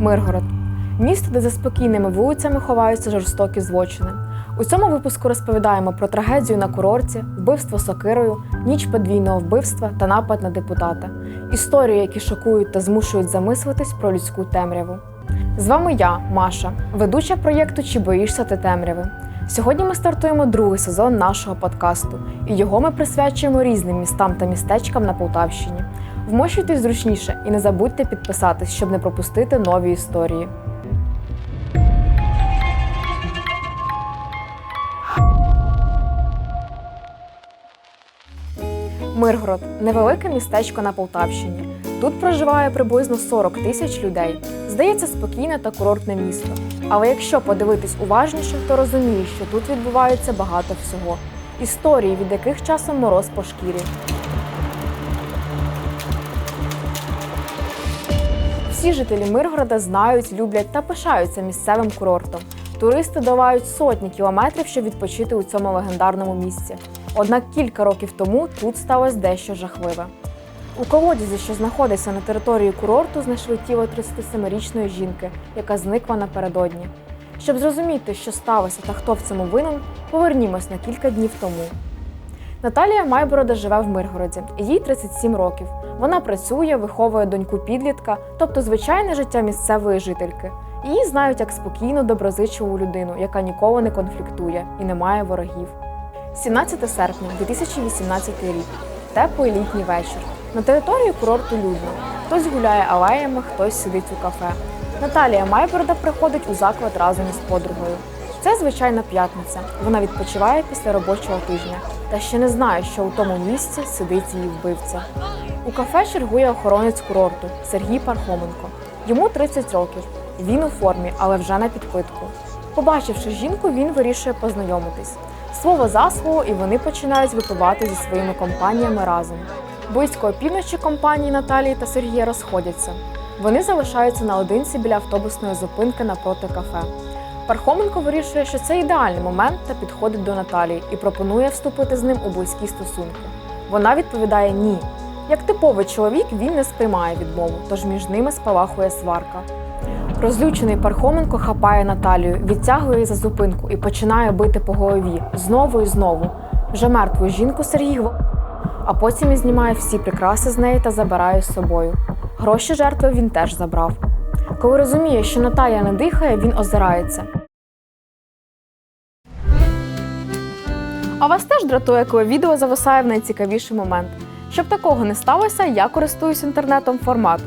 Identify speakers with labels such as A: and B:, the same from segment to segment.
A: Миргород місто, де за спокійними вулицями ховаються жорстокі злочини. У цьому випуску розповідаємо про трагедію на курорті, вбивство сокирою, ніч подвійного вбивства та напад на депутата, історії, які шокують та змушують замислитись про людську темряву. З вами я, Маша, ведуча проєкту Чи боїшся ти темряви. Сьогодні ми стартуємо другий сезон нашого подкасту, і його ми присвячуємо різним містам та містечкам на Полтавщині. Вмощуйтесь зручніше і не забудьте підписатись, щоб не пропустити нові історії. Миргород невелике містечко на Полтавщині. Тут проживає приблизно 40 тисяч людей. Здається, спокійне та курортне місто. Але якщо подивитись уважніше, то розумієш, що тут відбувається багато всього. Історії, від яких часом мороз по шкірі. Всі жителі Миргорода знають, люблять та пишаються місцевим курортом. Туристи долають сотні кілометрів, щоб відпочити у цьому легендарному місці. Однак кілька років тому тут сталося дещо жахливе. У колодязі, що знаходиться на території курорту, знайшли тіло 37-річної жінки, яка зникла напередодні. Щоб зрозуміти, що сталося та хто в цьому винен, повернімось на кілька днів тому. Наталія Майборода живе в Миргороді, їй 37 років. Вона працює, виховує доньку підлітка, тобто звичайне життя місцевої жительки. Її знають як спокійну, доброзичливу людину, яка ніколи не конфліктує і не має ворогів. 17 серпня 2018 рік. Теплий літній вечір. На території курорту людно. Хтось гуляє алеями, хтось сидить у кафе. Наталія Майборода приходить у заклад разом із подругою. Це звичайна п'ятниця. Вона відпочиває після робочого тижня та ще не знає, що у тому місці сидить її вбивця. У кафе чергує охоронець курорту Сергій Пархоменко. Йому 30 років. Він у формі, але вже на підпитку. Побачивши жінку, він вирішує познайомитись. Слово за слово, і вони починають випивати зі своїми компаніями разом. Близько опівночі компанії Наталії та Сергія розходяться. Вони залишаються наодинці біля автобусної зупинки напроти кафе. Пархоменко вирішує, що це ідеальний момент та підходить до Наталії і пропонує вступити з ним у близькі стосунки. Вона відповідає ні. Як типовий чоловік, він не сприймає відмову, тож між ними спалахує сварка. Розлючений Пархоменко хапає Наталію, відтягує за зупинку і починає бити по голові знову і знову. Вже мертву жінку Сергій а потім і знімає всі прикраси з неї та забирає з собою. Гроші жертви він теж забрав. Коли розуміє, що Наталія не дихає, він озирається. А вас теж дратує, коли відео зависає в найцікавіший момент. Щоб такого не сталося, я користуюсь інтернетом формат.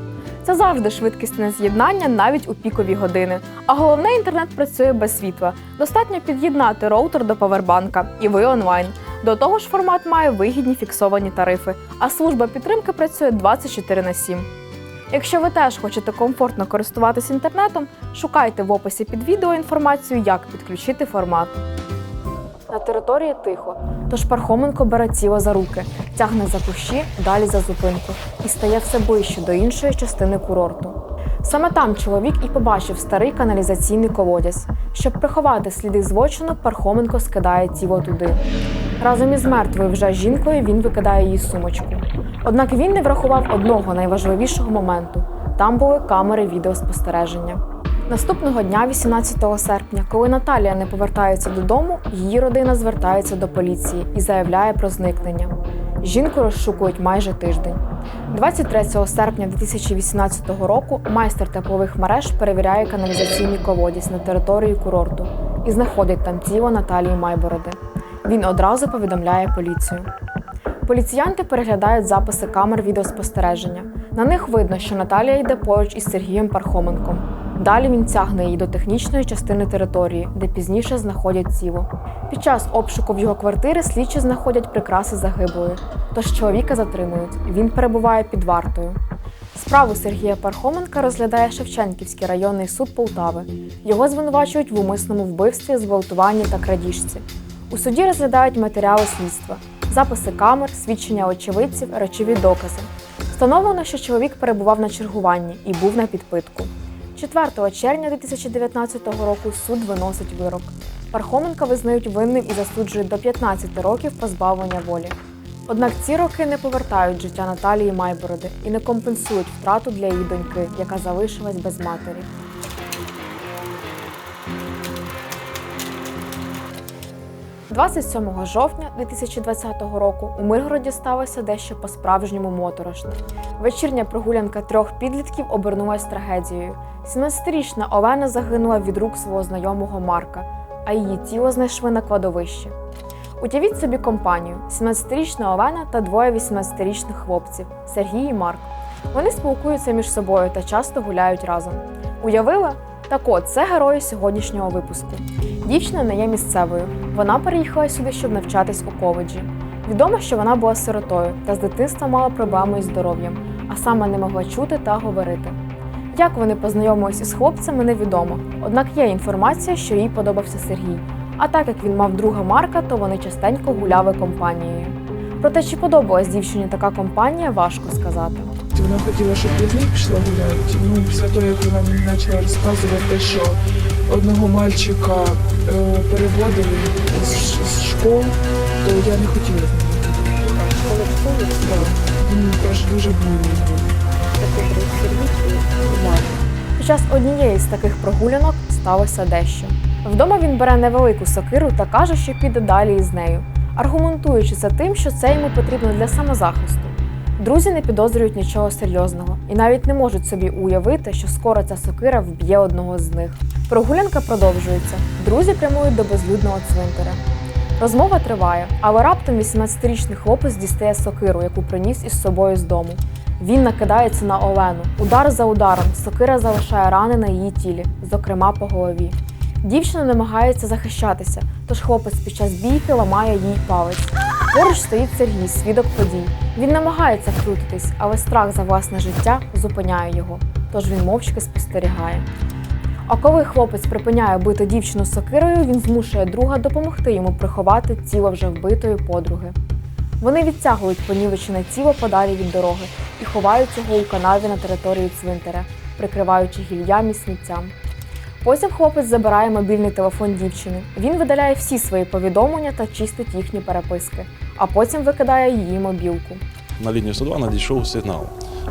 A: Це завжди швидкісне з'єднання навіть у пікові години. А головне, інтернет працює без світла. Достатньо під'єднати роутер до павербанка, і ви онлайн. До того ж, формат має вигідні фіксовані тарифи, а служба підтримки працює 24 на 7. Якщо ви теж хочете комфортно користуватись інтернетом, шукайте в описі під відео інформацію, як підключити формат. На території тихо, тож Пархоменко бере тіло за руки, тягне за кущі, далі за зупинку і стає все ближче до іншої частини курорту. Саме там чоловік і побачив старий каналізаційний колодязь. Щоб приховати сліди злочину, Пархоменко скидає тіло туди. Разом із мертвою вже жінкою він викидає її сумочку. Однак він не врахував одного найважливішого моменту: там були камери відеоспостереження. Наступного дня, 18 серпня, коли Наталія не повертається додому, її родина звертається до поліції і заявляє про зникнення. Жінку розшукують майже тиждень. 23 серпня 2018 року майстер теплових мереж перевіряє каналізаційний колодязь на території курорту і знаходить там тіло Наталії Майбороди. Він одразу повідомляє поліцію. Поліціянти переглядають записи камер відеоспостереження. На них видно, що Наталія йде поруч із Сергієм Пархоменком. Далі він тягне її до технічної частини території, де пізніше знаходять тіло. Під час обшуку в його квартири слідчі знаходять прикраси загиблої. Тож чоловіка затримують. Він перебуває під вартою. Справу Сергія Пархоменка розглядає Шевченківський районний суд Полтави. Його звинувачують в умисному вбивстві, зґвалтуванні та крадіжці. У суді розглядають матеріали слідства, записи камер, свідчення очевидців, речові докази. Встановлено, що чоловік перебував на чергуванні і був на підпитку. 4 червня 2019 року суд виносить вирок. Пархоменка визнають винним і засуджують до 15 років позбавлення волі. Однак ці роки не повертають життя Наталії Майбороди і не компенсують втрату для її доньки, яка залишилась без матері. – 27 жовтня 2020 року у Миргороді сталося дещо по-справжньому моторошне. Вечірня прогулянка трьох підлітків обернулась трагедією. 17-річна Олена загинула від рук свого знайомого Марка, а її тіло знайшли на кладовищі. Уявіть собі компанію: 17-річна Олена та двоє 18-річних хлопців Сергій і Марк. Вони спілкуються між собою та часто гуляють разом. Уявили? Так от, це герої сьогоднішнього випуску. Дівчина не є місцевою. Вона переїхала сюди, щоб навчатись у коледжі. Відомо, що вона була сиротою та з дитинства мала проблеми із здоров'ям, а саме не могла чути та говорити. Як вони познайомилися із хлопцями, невідомо. Однак є інформація, що їй подобався Сергій. А так як він мав друга Марка, то вони частенько гуляли компанією. Проте, чи подобалась дівчині така компанія, важко сказати.
B: Вона хотіла, щоб я з пішла гуляти. Ну, після того, як вона мені почала розказувати, що одного мальчика е, переводили з, з школ, то я не хотіла з ним. Він теж дуже. Марк.
A: Під час однієї з таких прогулянок сталося дещо. Вдома він бере невелику сокиру та каже, що піде далі із нею, аргументуючи це тим, що це йому потрібно для самозахисту. Друзі не підозрюють нічого серйозного і навіть не можуть собі уявити, що скоро ця сокира вб'є одного з них. Прогулянка продовжується. Друзі прямують до безлюдного цвинтаря. Розмова триває, але раптом 18-річний хлопець дістає сокиру, яку приніс із собою з дому. Він накидається на Олену. Удар за ударом, сокира залишає рани на її тілі, зокрема по голові. Дівчина намагається захищатися, тож хлопець під час бійки ламає їй палець. Поруч стоїть Сергій, свідок подій. Він намагається втрутитись, але страх за власне життя зупиняє його, тож він мовчки спостерігає. А коли хлопець припиняє бити дівчину сокирою, він змушує друга допомогти йому приховати тіло вже вбитої подруги. Вони відтягують понівечене тіло подалі від дороги і ховають його у канаві на території цвинтаря, прикриваючи гільям і сміттям. Потім хлопець забирає мобільний телефон дівчини. Він видаляє всі свої повідомлення та чистить їхні переписки, а потім викидає її мобілку.
C: На лінію 102 надійшов сигнал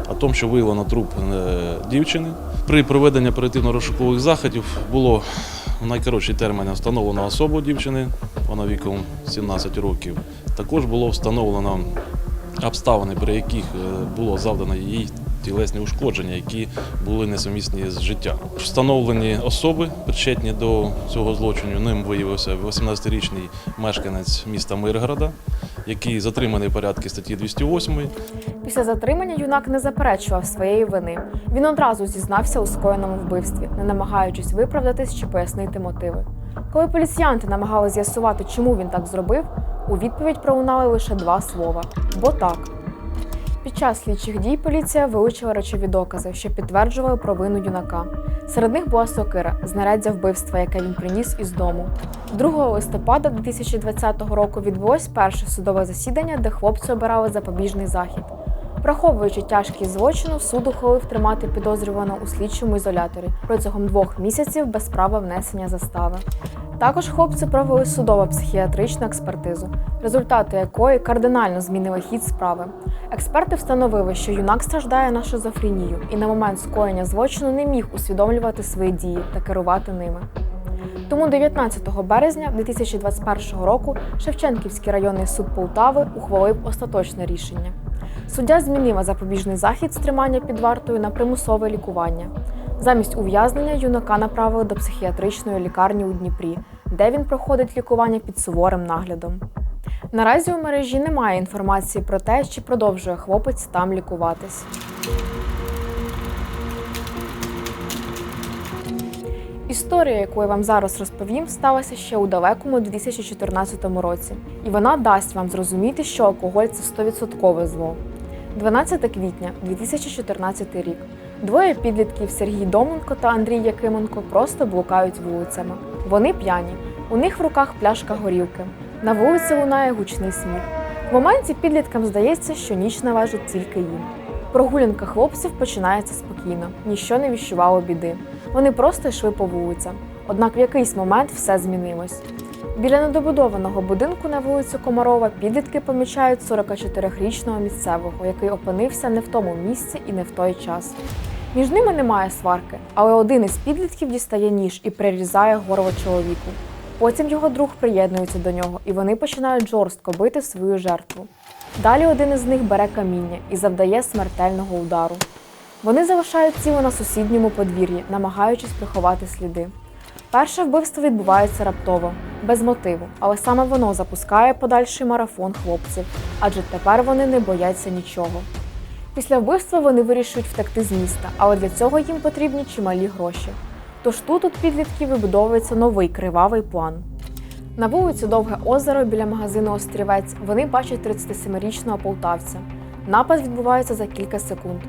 C: о тому, що виявлено труп е, дівчини. При проведенні оперативно-розшукових заходів було в найкоротші терміни встановлено особу дівчини, вона віком 17 років. Також було встановлено обставини, при яких е, було завдано їй тілесні ушкодження, які були несумісні з життям. Встановлені особи, причетні до цього злочину, ним виявився 18-річний мешканець міста Миргорода, який затриманий в порядку статті 208
A: Після затримання юнак не заперечував своєї вини. Він одразу зізнався у скоєному вбивстві, не намагаючись виправдатись чи пояснити мотиви. Коли поліціянти намагалися з'ясувати, чому він так зробив, у відповідь пролунали лише два слова бо так. Під час слідчих дій поліція вилучила речові докази, що підтверджували провину юнака. Серед них була сокира, знаряддя вбивства, яке він приніс із дому. 2 листопада 2020 року відбулось перше судове засідання, де хлопці обирали запобіжний захід. Враховуючи тяжкість злочину, суд ухвалив тримати підозрюваного у слідчому ізоляторі протягом двох місяців без права внесення застави. Також хлопці провели судово-психіатричну експертизу, результати якої кардинально змінили хід справи. Експерти встановили, що юнак страждає на шизофренію і на момент скоєння злочину не міг усвідомлювати свої дії та керувати ними. Тому 19 березня 2021 року Шевченківський районний суд Полтави ухвалив остаточне рішення. Суддя змінила запобіжний захід з тримання під вартою на примусове лікування. Замість ув'язнення юнака направили до психіатричної лікарні у Дніпрі, де він проходить лікування під суворим наглядом. Наразі у мережі немає інформації про те, чи продовжує хлопець там лікуватись. Історія, яку я вам зараз розповім, сталася ще у далекому 2014 році, і вона дасть вам зрозуміти, що алкоголь це 100% зло. 12 квітня 2014 рік. Двоє підлітків Сергій Доменко та Андрій Якименко просто блукають вулицями. Вони п'яні. У них в руках пляшка горілки. На вулиці лунає гучний сміх. В моменті підліткам здається, що ніч належить тільки їм. Прогулянка хлопців починається спокійно, ніщо не віщувало біди. Вони просто йшли по вулицям. Однак в якийсь момент все змінилось. Біля недобудованого будинку на вулицю Комарова підлітки помічають 44-річного місцевого, який опинився не в тому місці і не в той час. Між ними немає сварки, але один із підлітків дістає ніж і прирізає горло чоловіку. Потім його друг приєднується до нього, і вони починають жорстко бити свою жертву. Далі один із них бере каміння і завдає смертельного удару. Вони залишають тіло на сусідньому подвір'ї, намагаючись приховати сліди. Перше вбивство відбувається раптово, без мотиву, але саме воно запускає подальший марафон хлопців, адже тепер вони не бояться нічого. Після вбивства вони вирішують втекти з міста, але для цього їм потрібні чималі гроші. Тож тут у підлітків вибудовується новий кривавий план. На вулиці Довге озеро біля магазину Острівець вони бачать 37-річного полтавця. Напад відбувається за кілька секунд.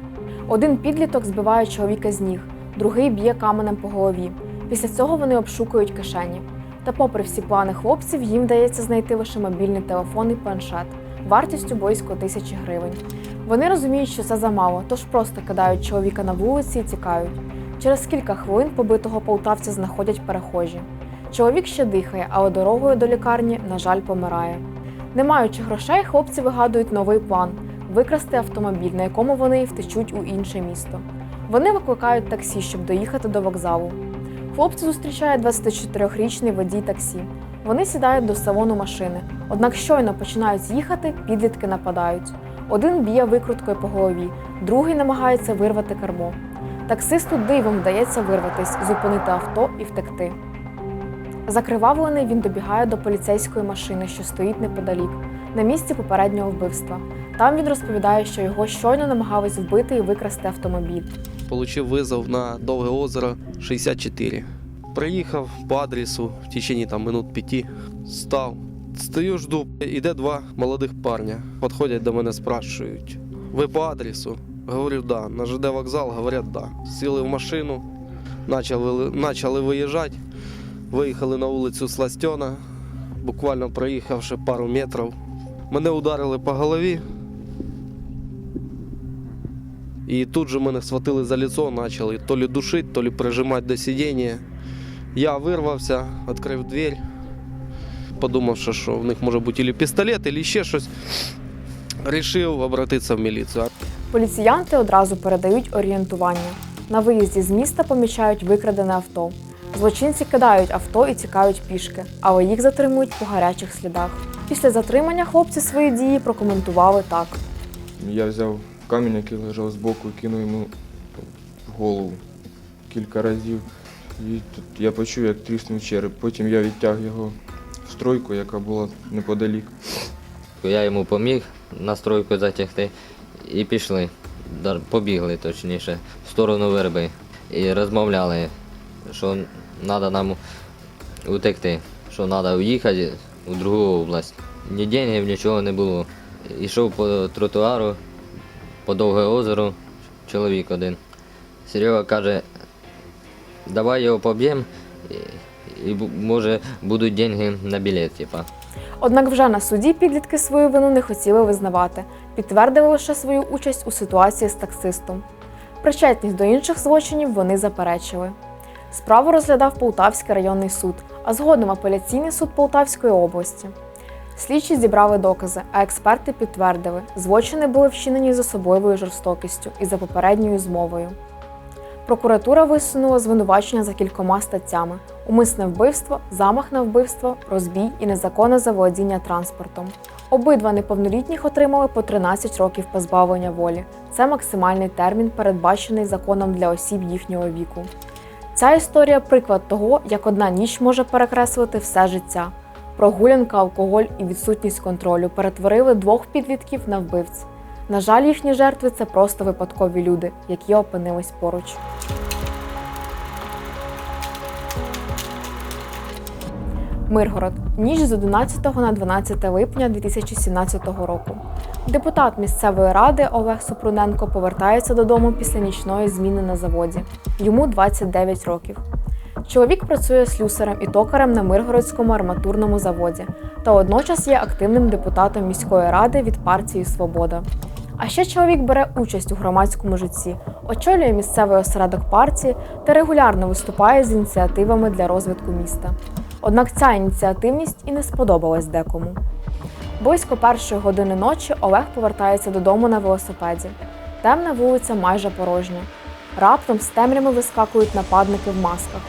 A: Один підліток збиває чоловіка з ніг, другий б'є каменем по голові. Після цього вони обшукують кишені. Та, попри всі плани хлопців, їм вдається знайти лише мобільний телефон і планшет вартістю близько тисячі гривень. Вони розуміють, що це замало, тож просто кидають чоловіка на вулиці і тікають. Через кілька хвилин побитого полтавця знаходять перехожі. Чоловік ще дихає, але дорогою до лікарні, на жаль, помирає. Не маючи грошей, хлопці вигадують новий план викрасти автомобіль, на якому вони втечуть у інше місто. Вони викликають таксі, щоб доїхати до вокзалу. Хлопці зустрічає 24-річний водій таксі. Вони сідають до салону машини. Однак щойно починають їхати, підлітки нападають. Один б'є викруткою по голові, другий намагається вирвати кермо. Таксисту дивом вдається вирватись, зупинити авто і втекти. Закривавлений він добігає до поліцейської машини, що стоїть неподалік, на місці попереднього вбивства. Там він розповідає, що його щойно намагались вбити і викрасти автомобіль.
D: Получив визов на Довге озеро 64. Приїхав по адресу в течение там, минут п'яти. Став. Стою, жду. Іде два молодих парня. Підходять до мене, спрашують. Ви по адресу? Говорю, да. На ЖД вокзал, говорять, да. Сіли в машину, почали, виїжджати. Виїхали на вулицю Сластьона. Буквально проїхавши пару метрів. Мене ударили по голові. І тут же мене схватили за лицо, почали то лі душити, то лі прижимати до сидіння. Я вирвався, відкрив двір, подумав, що, в них може бути або пістолет, або ще щось. Рішив обратитися в міліцію.
A: Поліціянти одразу передають орієнтування. На виїзді з міста помічають викрадене авто. Злочинці кидають авто і тікають пішки, але їх затримують по гарячих слідах. Після затримання хлопці свої дії прокоментували так.
E: Я взяв камінь, який лежав збоку, кинув йому в голову кілька разів. І тут я почув, як тріснув череп. Потім я відтяг його в стройку, яка була неподалік.
F: Я йому поміг настройку затягти і пішли. Побігли точніше, в сторону верби. І розмовляли, що треба нам утекти, що треба уїхати у другу область. Ні денег, нічого не було. Ішов по тротуару, по довге озеро, чоловік один. Серега каже, давай його поб'ємо, і може будуть деньги на білет. Типа.
A: Однак вже на суді підлітки свою вину не хотіли визнавати, підтвердили лише свою участь у ситуації з таксистом. Причетність до інших злочинів вони заперечили. Справу розглядав Полтавський районний суд, а згодом апеляційний суд Полтавської області. Слідчі зібрали докази, а експерти підтвердили, злочини були вчинені з особливою жорстокістю і за попередньою змовою. Прокуратура висунула звинувачення за кількома статтями: умисне вбивство, замах на вбивство, розбій і незаконне заволодіння транспортом. Обидва неповнолітніх отримали по 13 років позбавлення волі. Це максимальний термін, передбачений законом для осіб їхнього віку. Ця історія приклад того, як одна ніч може перекреслити все життя. Прогулянка, алкоголь і відсутність контролю перетворили двох підлітків на вбивць. На жаль, їхні жертви це просто випадкові люди, які опинились поруч. Миргород. Ніч з 11 на 12 липня 2017 року. Депутат місцевої ради Олег Супруненко повертається додому після нічної зміни на заводі. Йому 29 років. Чоловік працює слюсарем і токарем на Миргородському арматурному заводі та водночас є активним депутатом міської ради від партії Свобода. А ще чоловік бере участь у громадському житті, очолює місцевий осередок партії та регулярно виступає з ініціативами для розвитку міста. Однак ця ініціативність і не сподобалась декому. Близько першої години ночі Олег повертається додому на велосипеді. Темна вулиця майже порожня. Раптом з темрями вискакують нападники в масках.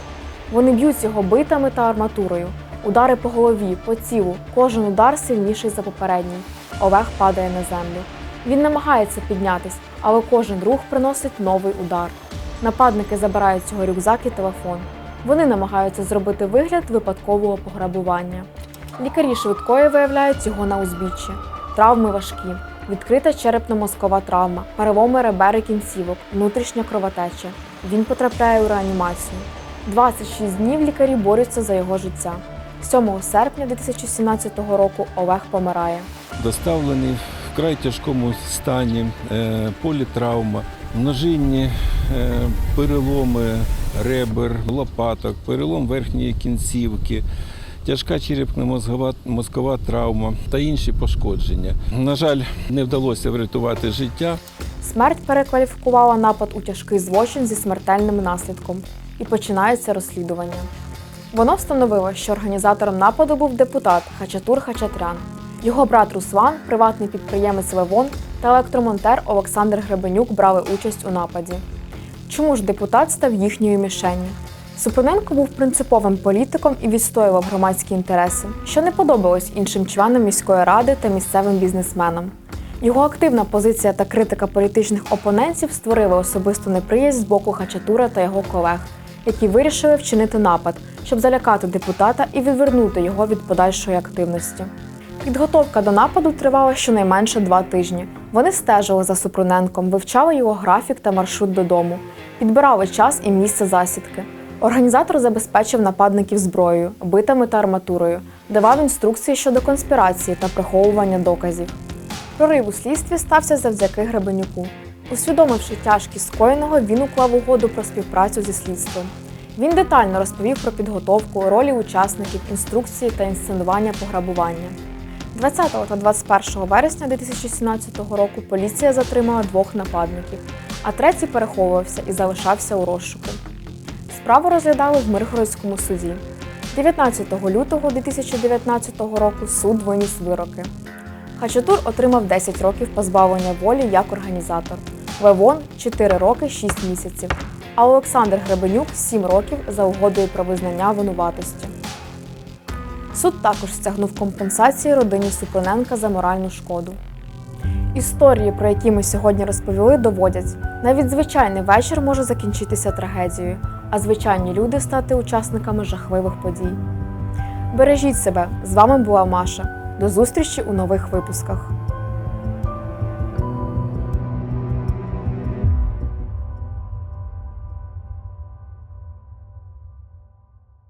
A: Вони б'ють його битами та арматурою. Удари по голові, по тілу, кожен удар сильніший за попередній. Олег падає на землю. Він намагається піднятись, але кожен рух приносить новий удар. Нападники забирають його рюкзак і телефон. Вони намагаються зробити вигляд випадкового пограбування. Лікарі швидкої виявляють його на узбіччі. Травми важкі, відкрита черепно-мозкова травма, переломи ребер і кінцівок, внутрішня кровотеча. Він потрапляє у реанімацію. 26 днів лікарі борються за його життя. 7 серпня 2017 року Олег помирає.
G: доставлений в край тяжкому стані, е, політравма, множинні е, переломи ребер, лопаток, перелом верхньої кінцівки. Тяжка черепно-мозгова мозкова травма та інші пошкодження. На жаль, не вдалося врятувати життя.
A: Смерть перекваліфікувала напад у тяжкий злочин зі смертельним наслідком і починається розслідування. Воно встановило, що організатором нападу був депутат Хачатур Хачатрян. Його брат Руслан, приватний підприємець Левон та електромонтер Олександр Гребенюк брали участь у нападі. Чому ж депутат став їхньою мішенню? Супруненко був принциповим політиком і відстоював громадські інтереси, що не подобалось іншим членам міської ради та місцевим бізнесменам. Його активна позиція та критика політичних опонентів створили особисту неприязнь з боку Хачатура та його колег, які вирішили вчинити напад, щоб залякати депутата і відвернути його від подальшої активності. Підготовка до нападу тривала щонайменше два тижні. Вони стежили за Супруненком, вивчали його графік та маршрут додому, підбирали час і місце засідки. Організатор забезпечив нападників зброєю, битами та арматурою, давав інструкції щодо конспірації та приховування доказів. Прорив у слідстві стався завдяки Гребенюку. Усвідомивши тяжкість скоєного, він уклав угоду про співпрацю зі слідством. Він детально розповів про підготовку, ролі учасників, інструкції та інсценування пограбування. 20 та 21 вересня 2017 року поліція затримала двох нападників, а третій переховувався і залишався у розшуку. Справу розглядали в Миргородському суді. 19 лютого 2019 року суд виніс вироки. Хачатур отримав 10 років позбавлення волі як організатор, Левон 4 роки 6 місяців, а Олександр Гребенюк 7 років за угодою про визнання винуватості. Суд також стягнув компенсації родині Супруненка за моральну шкоду. Історії, про які ми сьогодні розповіли, доводять, навіть звичайний вечір може закінчитися трагедією, а звичайні люди стати учасниками жахливих подій. Бережіть себе! З вами була Маша. До зустрічі у нових випусках.